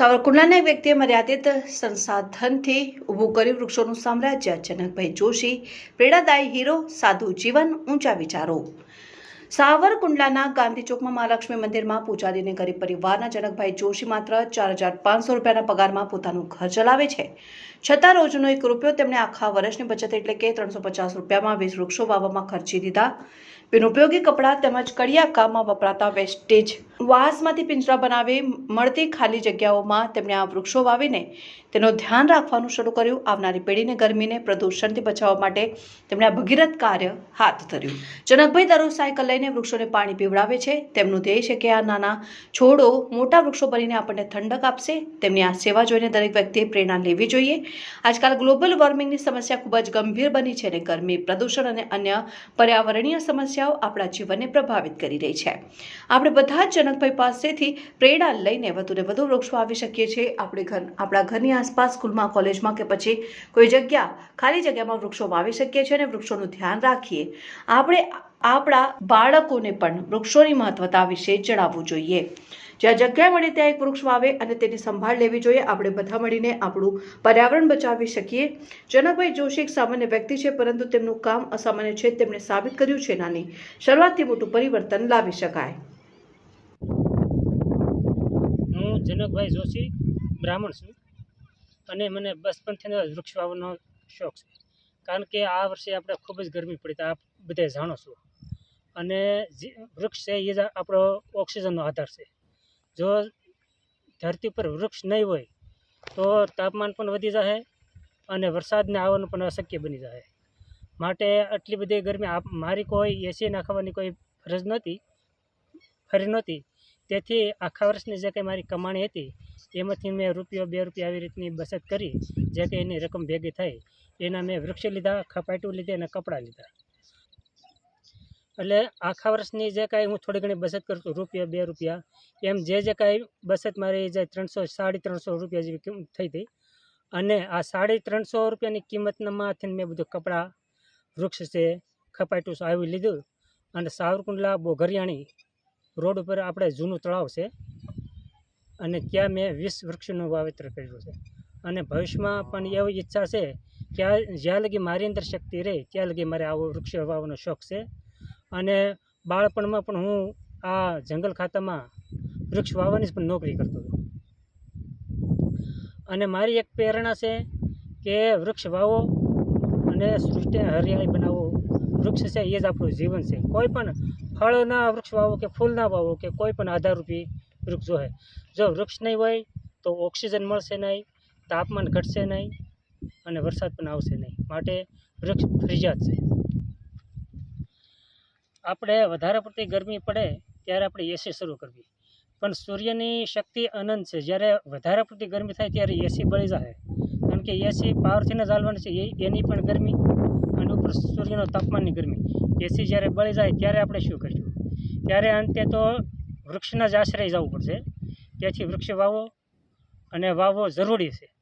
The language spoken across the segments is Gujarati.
સાવરકુંડલાના વ્યક્તિએ મર્યાદિત સંસાધનથી ઊભું કર્યું. વૃક્ષોનું સામ્રાજ્ય, જનકભાઈ જોશી, પ્રેરણાદાયી હીરો, સાધુ જીવન, ઊંચા વિચારો. સાવરકુંડલાના ગાંધી ચોકમાં મહાલક્ષ્મી મંદિરમાં પૂજારીને ગરીબ પરિવારના જનકભાઈ જોશી માત્ર ચાર હજાર પાંચસો રૂપિયાના પગારમાં પોતાનું ઘર ચલાવે છે. છતાં રોજનો એક રૂપિયો તેમણે આખા વર્ષની બચત એટલે કે ત્રણસો પચાસ રૂપિયામાં વીસ વૃક્ષો વાવવામાં ખર્ચી દીધા. બિનઉપયોગી કપડાં તેમજ કડિયા કામમાં વપરાતા વેસ્ટેજ વાસમાંથી પિંજરા બનાવી મળતી ખાલી જગ્યાઓમાં તેમણે આ વૃક્ષો વાવીને તેનું ધ્યાન રાખવાનું શરૂ કર્યું. આવનારી પેઢીને ગરમીને પ્રદૂષણથી બચાવવા માટે તેમણે આ ભગીરથ કાર્ય હાથ ધર્યું. જનકભાઈ દરરોજ સાયકલ લઈને વૃક્ષોને પાણી પીવડાવે છે. તેમનું ધ્યેય છે કે આ નાના છોડો મોટા વૃક્ષો બનીને આપણને ઠંડક આપશે. તેમની આ સેવા જોઈને દરેક વ્યક્તિએ પ્રેરણા લેવી જોઈએ. આજકાલ ગ્લોબલ વોર્મિંગની સમસ્યા ખૂબ જ ગંભીર બની છે અને ગરમી, પ્રદૂષણ અને અન્ય પર્યાવરણીય સમસ્યાઓ આપણા જીવનને પ્રભાવિત કરી રહી છે. આપણે બધા જ જનકભાઈ પાસેથી પ્રેરણા લઈને વધુને વધુ વૃક્ષો આવી શકીએ છીએ. આપણે ઘર, આપણા ઘરની આસપાસ, સ્કૂલમાં, કોલેજમાં કે પછી કોઈ જગ્યા, ખાલી જગ્યામાં વૃક્ષો વાવી શકીએ છીએ અને વૃક્ષોનું ધ્યાન રાખીએ. આપણે આપણા બાળકોને પણ વૃક્ષોની મહત્વતા વિશે જણાવવું જોઈએ. જ્યાં જગ્યા મળે ત્યાં એક વૃક્ષ વાવે અને તેની સંભાળ લેવી જોઈએ. આપણે બધા મળીને આપણું પર્યાવરણ બચાવી શકીએ. જનકભાઈ જોશી એક સામાન્ય વ્યક્તિ છે, પરંતુ તેમનું કામ અસામાન્ય છે. તેમણે સાબિત કર્યું છે નાની. શરૂઆતથી મોટું પરિવર્તન લાવી શકાય. હું જનકભાઈ જોશી, બ્રાહ્મણ છું અને મને બચપનથી વૃક્ષ વાવવાનો શોખ છે. કારણ કે આ વર્ષે આપણે ખૂબ જ ગરમી પડી, તો આપ બધા જાણો છો. અને વૃક્ષ છે એ આપણો ઓક્સિજનનો આધાર છે. જો ધરતી પર વૃક્ષ નહીં હોય તો તાપમાન પણ વધી જશે અને વરસાદને આવવાનું પણ અશક્ય બની જશે માટે આટલી બધી ગરમી મારી કોઈ એસી નાખવાની કોઈ ફરજ નહોતી, ફરી નહોતી. તેથી આખા વર્ષની જે કંઈ મારી કમાણી હતી, એમાંથી મેં રૂપિયો બે રૂપિયા આવી રીતની બચત કરી, જે કંઈ એની રકમ ભેગી થઈ, એના મેં વૃક્ષ લીધા, ખપાટું લીધી અને કપડાં લીધા. એટલે આખા વર્ષની જે કાંઈ હું થોડી ઘણી બચત કરતો રૂપિયા બે રૂપિયા, એમ જે જે કાંઈ બચત મારી જે ત્રણસો, સાડી ત્રણસો રૂપિયા જેવી થઈ હતી. અને આ સાડી ત્રણસો રૂપિયાની કિંમતનામાંથી મેં બધું કપડાં, વૃક્ષ છે, ખપાટું છે, આવી લીધું. અને સાવરકુંડલા, બોઘરિયાણી રોડ ઉપર આપણે જૂનું તળાવ છે. અને ત્યાં મેં વીસ વૃક્ષનું વાવેતર કર્યું છે. અને ભવિષ્યમાં પણ એવી ઈચ્છા છે કે જ્યાં લગી મારી અંદર શક્તિ રહે, ત્યાં લગી મારે આવો વૃક્ષ વાવવાનો શોખ છે. અને બાળપણમાં પણ હું આ જંગલ ખાતામાં વૃક્ષ વાવવાની પણ નોકરી કરતો હતો. અને મારી એક પ્રેરણા છે કે વૃક્ષ વાવો અને સૃષ્ટિને હરિયાળી બનાવો. વૃક્ષ છે એ જ આપણું જીવન છે. કોઈ પણ ફળના વૃક્ષ વાવો કે ફૂલના વાવો કે કોઈ પણ આધારરૂપી વૃક્ષ જોહે જો વૃક્ષ નહીં હોય તો ઓક્સિજન મળશે નહીં, તાપમાન ઘટશે નહીં અને વરસાદ પણ આવશે નહીં. માટે વૃક્ષ ફરજિયાત છે. આપણે વધારે પડતી ગરમી પડે ત્યારે આપણે એસી શરૂ કરવી. પણ સૂર્યની શક્તિ અનંત છે. જ્યારે વધારે પડતી ગરમી થાય ત્યારે એસી બળી જાય. કારણ કે એસી પાવરથી જ ચાલવાની છે. એની પણ ગરમી અને ઉપર સૂર્યનો તાપમાનની ગરમી. એસી જ્યારે બળી જાય ત્યારે આપણે શું કરીશું? ત્યારે અંતે તો વૃક્ષના જ આશ્રય જવું પડશે. તેથી વૃક્ષ વાવો અને વાવવો જરૂરી છે.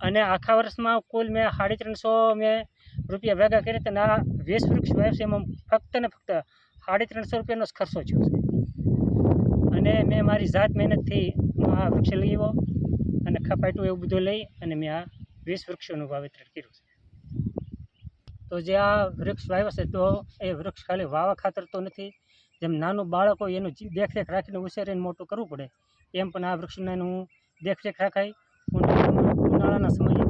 અને આખા વર્ષમાં કુલ મેં સાડી ત્રણસો મેં રૂપિયા ભેગા કરી તો આ વીસ વૃક્ષ વાવ્યું છે, એમાં ફક્ત ને ફક્ત સાડી ત્રણસો રૂપિયાનો ખર્ચો થયો છે. અને મેં મારી જાત મહેનતથી હું આ વૃક્ષ લઈ અને ખપાટું એવું બધું લઈ અને મેં આ વીસ વૃક્ષોનું વાવેતર કર્યું છે. તો જે આ વૃક્ષ વાવ્યો છે, તો એ વૃક્ષ ખાલી વાવા ખાતર તો નથી, જેમ નાનું બાળક હોય એનું દેખરેખ રાખીને ઉછેરીને મોટું કરવું પડે, એમ પણ આ વૃક્ષને હું દેખરેખ રાખાય ઉનાળાના સમયે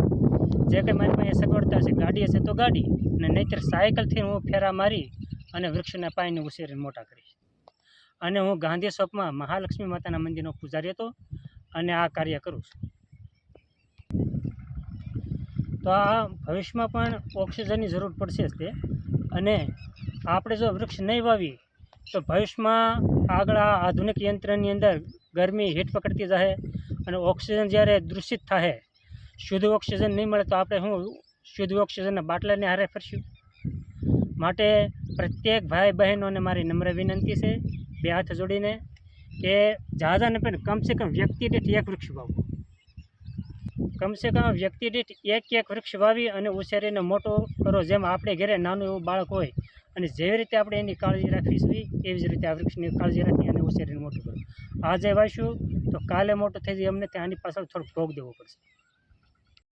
જે કંઈ મારી પાસે સગવડતા છે, ગાડી હશે તો ગાડી. અને નહીંતર સાયકલથી હું ફેરા મારી અને વૃક્ષના પાયને ઉછેરીને મોટા કરીશ. અને હું ગાંધી શોપમાં મહાલક્ષ્મી માતાના મંદિરનો પૂજારી હતો અને આ કાર્ય કરું છું. તો આ ભવિષ્યમાં પણ ઓક્સિજનની જરૂર પડશે જ તે. અને આપણે જો વૃક્ષ નહીં વાવી તો ભવિષ્યમાં આગળ આ આધુનિક યંત્રની અંદર ગરમી હીટ પકડતી જશે અને ઓક્સિજન જ્યારે દૂષિત થશે શુદ્ધ ઓક્સિજન નહીં મળે તો આપણે શું શુદ્ધ ઓક્સિજનના બાટલાને હારે ફરશું? માટે પ્રત્યેક ભાઈ બહેનોને મારી નમ્ર વિનંતી છે, બે હાથ જોડીને, કે જહાજાને પણ કમસે કમ વ્યક્તિ દીઠ એક વૃક્ષ વાવો. કમસે કમ વ્યક્તિ દીઠ એક એક વૃક્ષ વાવી અને ઉછેરીને મોટો કરો, જેમ આપણે ઘરે નાનું એવું બાળક હોય અને જેવી રીતે આપણે એની કાળજી રાખવી જોઈએ, એવી જ રીતે આ વૃક્ષની કાળજી રાખી અને ઉછેરીને મોટું કરો. આજે વાવીશું તો કાલે મોટું થઈ જાય, અમને આની પાછળ થોડુંક ભોગ દેવો પડશે.